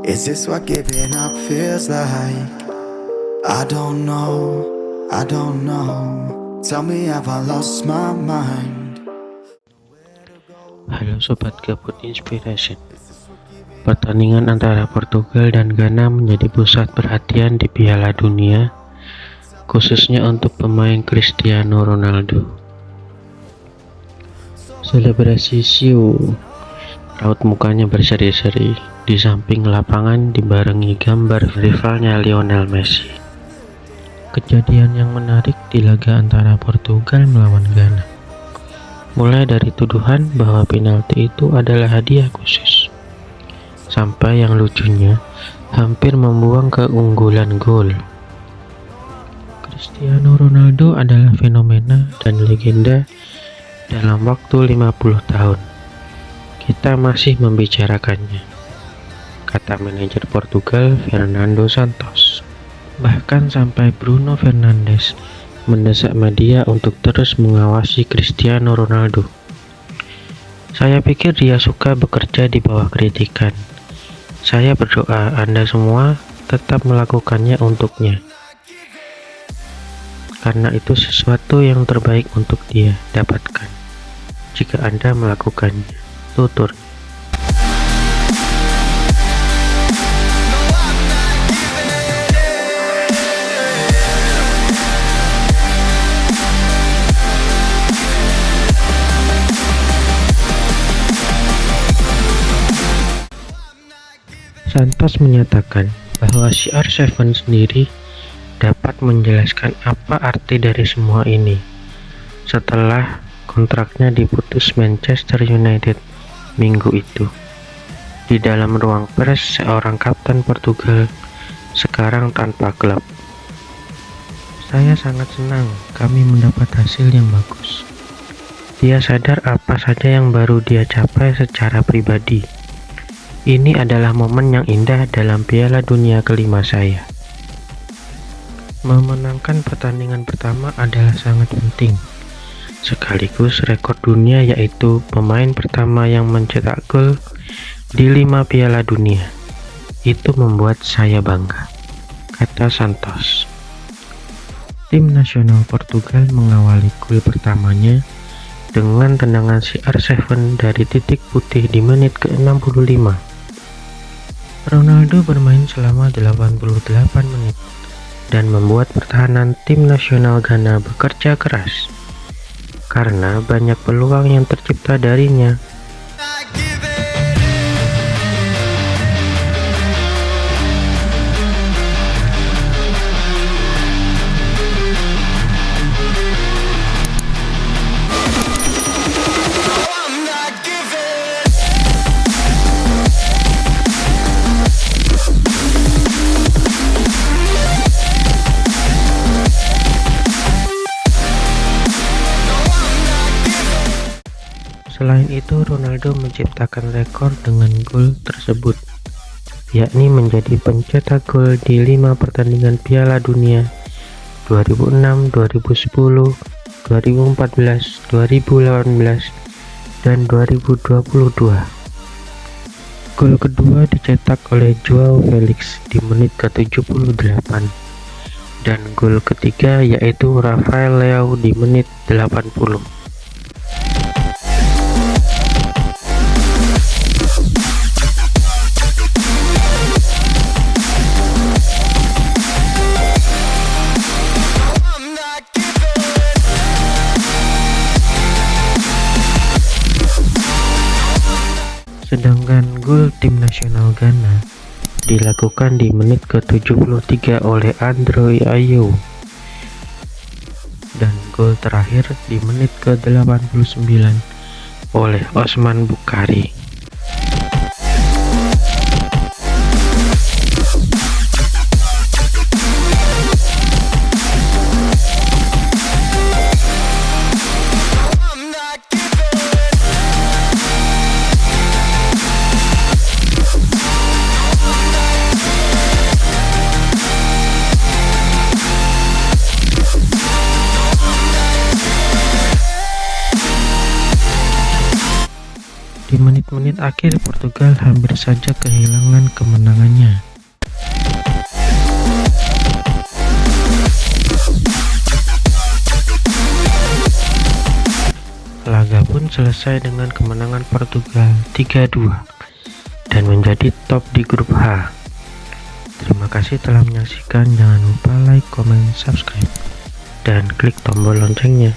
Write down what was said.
Is this what giving up feels like? I don't know, I don't know. Tell me, have I lost my mind? Halo Sobat Gabut Inspiration Pertandingan antara Portugal dan Ghana menjadi pusat perhatian di Piala Dunia khususnya untuk pemain Cristiano Ronaldo Selebrasi Siu Raut mukanya berseri-seri di samping lapangan dibarengi gambar rivalnya Lionel Messi. Kejadian yang menarik di laga antara Portugal melawan Ghana. Mulai dari tuduhan bahwa penalti itu adalah hadiah khusus sampai yang lucunya hampir membuang keunggulan gol. Cristiano Ronaldo adalah fenomena dan legenda dalam waktu 50 tahun. Kita masih membicarakannya kata manajer Portugal Fernando Santos bahkan sampai Bruno Fernandes mendesak media untuk terus mengawasi Cristiano Ronaldo. Saya pikir dia suka bekerja di bawah kritikan. Saya berdoa Anda semua tetap melakukannya untuknya. Karena itu sesuatu yang terbaik untuk dia dapatkan. Jika Anda melakukannya, tutur. Santos menyatakan bahwa CR7 sendiri dapat menjelaskan apa arti dari semua ini setelah kontraknya diputus Manchester United minggu itu. Di dalam ruang pers, seorang kapten Portugal sekarang tanpa klub. Saya sangat senang kami mendapat hasil yang bagus. Dia sadar apa saja yang baru dia capai secara pribadi ini adalah momen yang indah dalam Piala Dunia kelima saya. Memenangkan pertandingan pertama adalah sangat penting. Sekaligus rekor dunia yaitu pemain pertama yang mencetak gol di lima Piala Dunia. Itu membuat saya bangga, kata Santos. Tim nasional Portugal mengawali gol pertamanya dengan tendangan CR7 dari titik putih di menit ke-65. Ronaldo bermain selama 88 menit dan membuat pertahanan tim nasional Ghana bekerja keras. Karena banyak peluang yang tercipta darinya Selain itu, Ronaldo menciptakan rekor dengan gol tersebut, yakni menjadi pencetak gol di lima pertandingan Piala Dunia 2006, 2010, 2014, 2018, dan 2022. Gol kedua dicetak oleh Joao Felix di menit ke-78 dan gol ketiga yaitu Rafael Leao di menit 80. Sedangkan gol tim nasional Ghana dilakukan di menit ke-73 oleh Andre Ayew dan gol terakhir di menit ke-89 oleh Osman Bukari. Menit akhir Portugal hampir saja kehilangan kemenangannya. Laga pun selesai dengan kemenangan Portugal 3-2 dan menjadi top di grup H. Terima kasih telah menyaksikan. Jangan lupa like, comment, subscribe, dan klik tombol loncengnya.